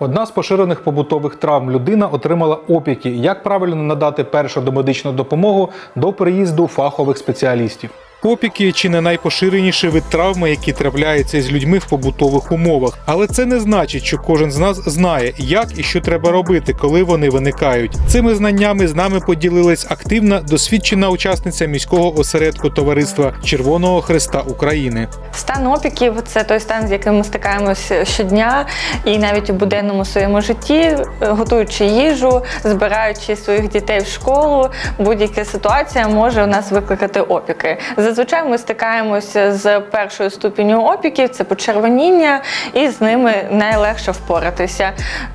Одна з поширених побутових травм людина отримала опіки. Як правильно надати першу домедичну допомогу до приїзду фахових спеціалістів? Опіки чи не найпоширеніший вид травми, які трапляються з людьми в побутових умовах. Але це не значить, що кожен з нас знає, як і що треба робити, коли вони виникають. Цими знаннями з нами поділилась активна досвідчена учасниця міського осередку товариства Червоного Христа України. Стан опіків це той стан, з яким ми стикаємося щодня, і навіть у буденному своєму житті, готуючи їжу, збираючи своїх дітей в школу, будь-яка ситуація може у нас викликати опіки. Зазвичай ми стикаємося з першою ступінню опіків, це почервоніння, і з ними найлегше впоратися.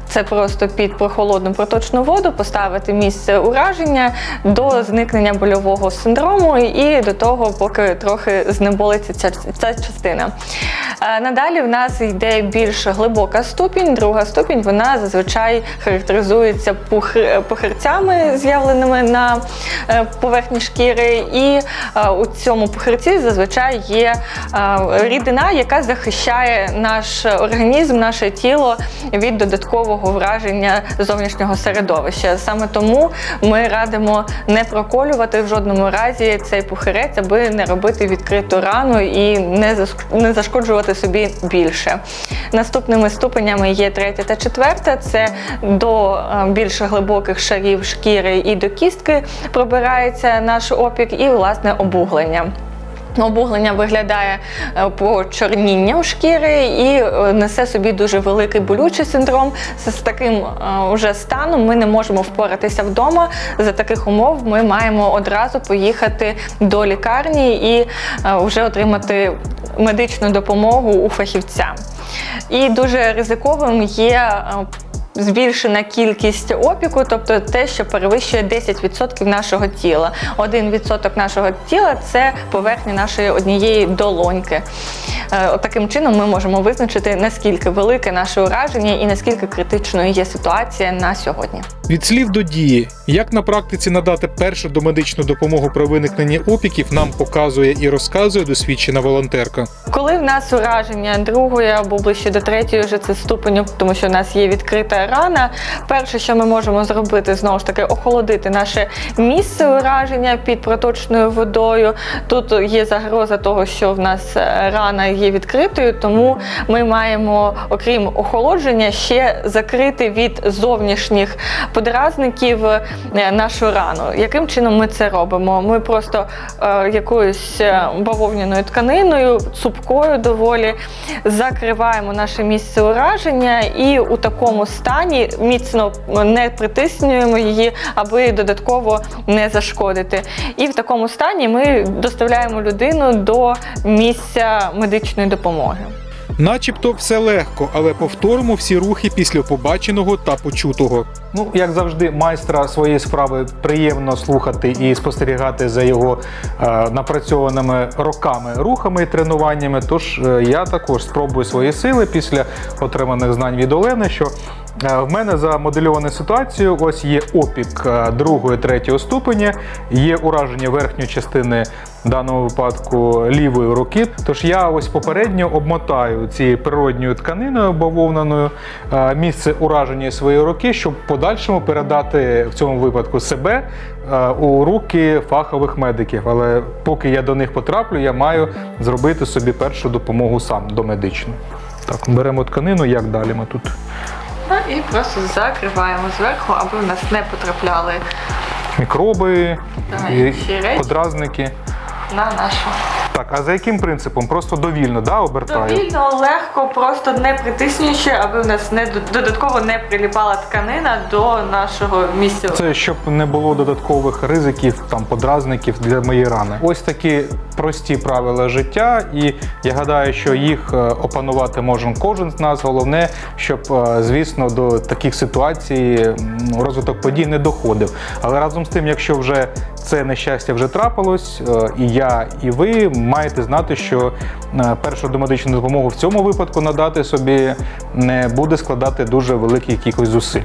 Це просто під прохолодну проточну воду поставити місце ураження до зникнення больового синдрому і до того, поки трохи знеболиться ця, ця частина. Надалі в нас йде більш глибока ступінь, друга ступінь, вона зазвичай характеризується пухирцями, з'явленими на е, поверхні шкіри, і е, у цьому пухирці зазвичай є е, рідина, яка захищає наш організм, наше тіло від додаткового враження зовнішнього середовища. Саме тому ми радимо не проколювати в жодному разі цей пухирець, аби не робити відкриту рану і не заш- зашкоджувати собі більше. Наступними ступенями є третя та четверта. Це до е, більш глибоких шарів шкіри і до кістки пробирається наш опік, і власне обуглення. Обуглення виглядає е, почорнінням шкіри і е, несе собі дуже великий болючий синдром. З таким уже станом ми не можемо впоратися вдома. За таких умов ми маємо одразу поїхати до лікарні і вже отримати медичну допомогу у фахівця. І дуже ризиковим є. Збільшена кількість опіку, тобто те, що перевищує 10% нашого тіла. 1% нашого тіла це поверхня нашої однієї долоньки. Е, от Таким чином ми можемо визначити, наскільки велике наше ураження і наскільки критичною є ситуація на сьогодні. Від слів до дії, як на практиці надати першу домедичну допомогу при виникненні опіків, нам показує і розказує досвідчена волонтерка. Коли в нас ураження другої або ближче до третьої вже це ступеню, тому що в нас є відкрита рана. Перше, що ми можемо зробити, знову ж таки, охолодити наше місце ураження під проточною водою. Тут є загроза того, що в нас е, рана є відкритою, тому ми маємо, окрім охолодження, ще закрити від зовнішніх подразників е, нашу рану. Яким чином ми це робимо? Ми просто е, якоюсь е, бавовняною тканиною, цупкою доволі закриваємо наше місце ураження і у такому стані міцно не притиснюємо її, аби додатково не зашкодити. І в такому стані ми доставляємо людину до місця медичної допомоги. Начебто все легко, але повторимо всі рухи після побаченого та почутого. Ну, як завжди, майстра своєї справи приємно слухати і спостерігати за його е, напрацьованими роками рухами і тренуваннями. Тож е, я також спробую свої сили після отриманих знань від Олени, що в мене за модельовану ситуацію ось є опік е, другого третього ступеня, є ураження верхньої частини в даному випадку лівої руки. Тож я ось попередньо обмотаю цією природньою тканиною бавовнаною е, місце ураження своєї руки, щоб в подальшому передати в цьому випадку себе е, у руки фахових медиків. Але поки я до них потраплю, я маю зробити собі першу допомогу сам домедичну. Так, беремо тканину, як далі ми тут. І просто закриваємо зверху, аби в нас не потрапляли Мікроби, Так, і речі. подразники. на нашу. Так, а за яким принципом? Просто довільно, да, обертаю? Довільно, легко, просто не притиснюючи, аби в нас не додатково не приліпала тканина до нашого місця. Це щоб не було додаткових ризиків, там подразників для моєї рани. Ось такі прості правила життя, і я гадаю, що їх е, опанувати може кожен з нас. Головне, щоб, е, звісно, до таких ситуацій розвиток подій не доходив. Але разом з тим, якщо вже це нещастя вже трапилось, е, і я, і ви маєте знати, що е, першу домедичну допомогу в цьому випадку надати собі не буде складати дуже великих якихось зусиль.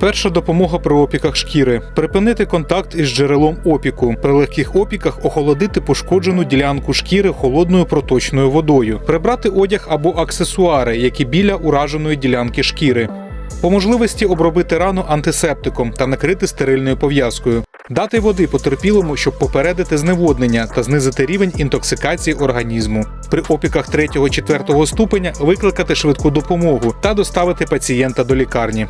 Перша допомога при опіках шкіри припинити контакт із джерелом опіку. При легких опіках охолодити пошкоджену ділянку шкіри холодною проточною водою, прибрати одяг або аксесуари, які біля ураженої ділянки шкіри. По можливості обробити рану антисептиком та накрити стерильною пов'язкою. Дати води потерпілому, щоб попередити зневоднення та знизити рівень інтоксикації організму. При опіках 3-4 ступеня викликати швидку допомогу та доставити пацієнта до лікарні.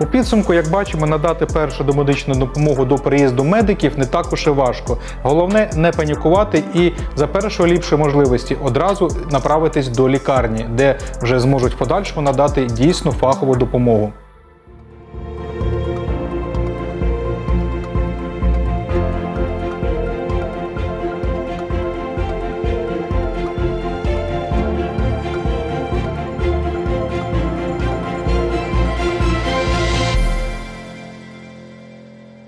У підсумку, як бачимо, надати першу домедичну допомогу до приїзду медиків не так уж і важко. Головне не панікувати і за першої ліпшої можливості одразу направитись до лікарні, де вже зможуть в подальшому надати дійсну фахову допомогу.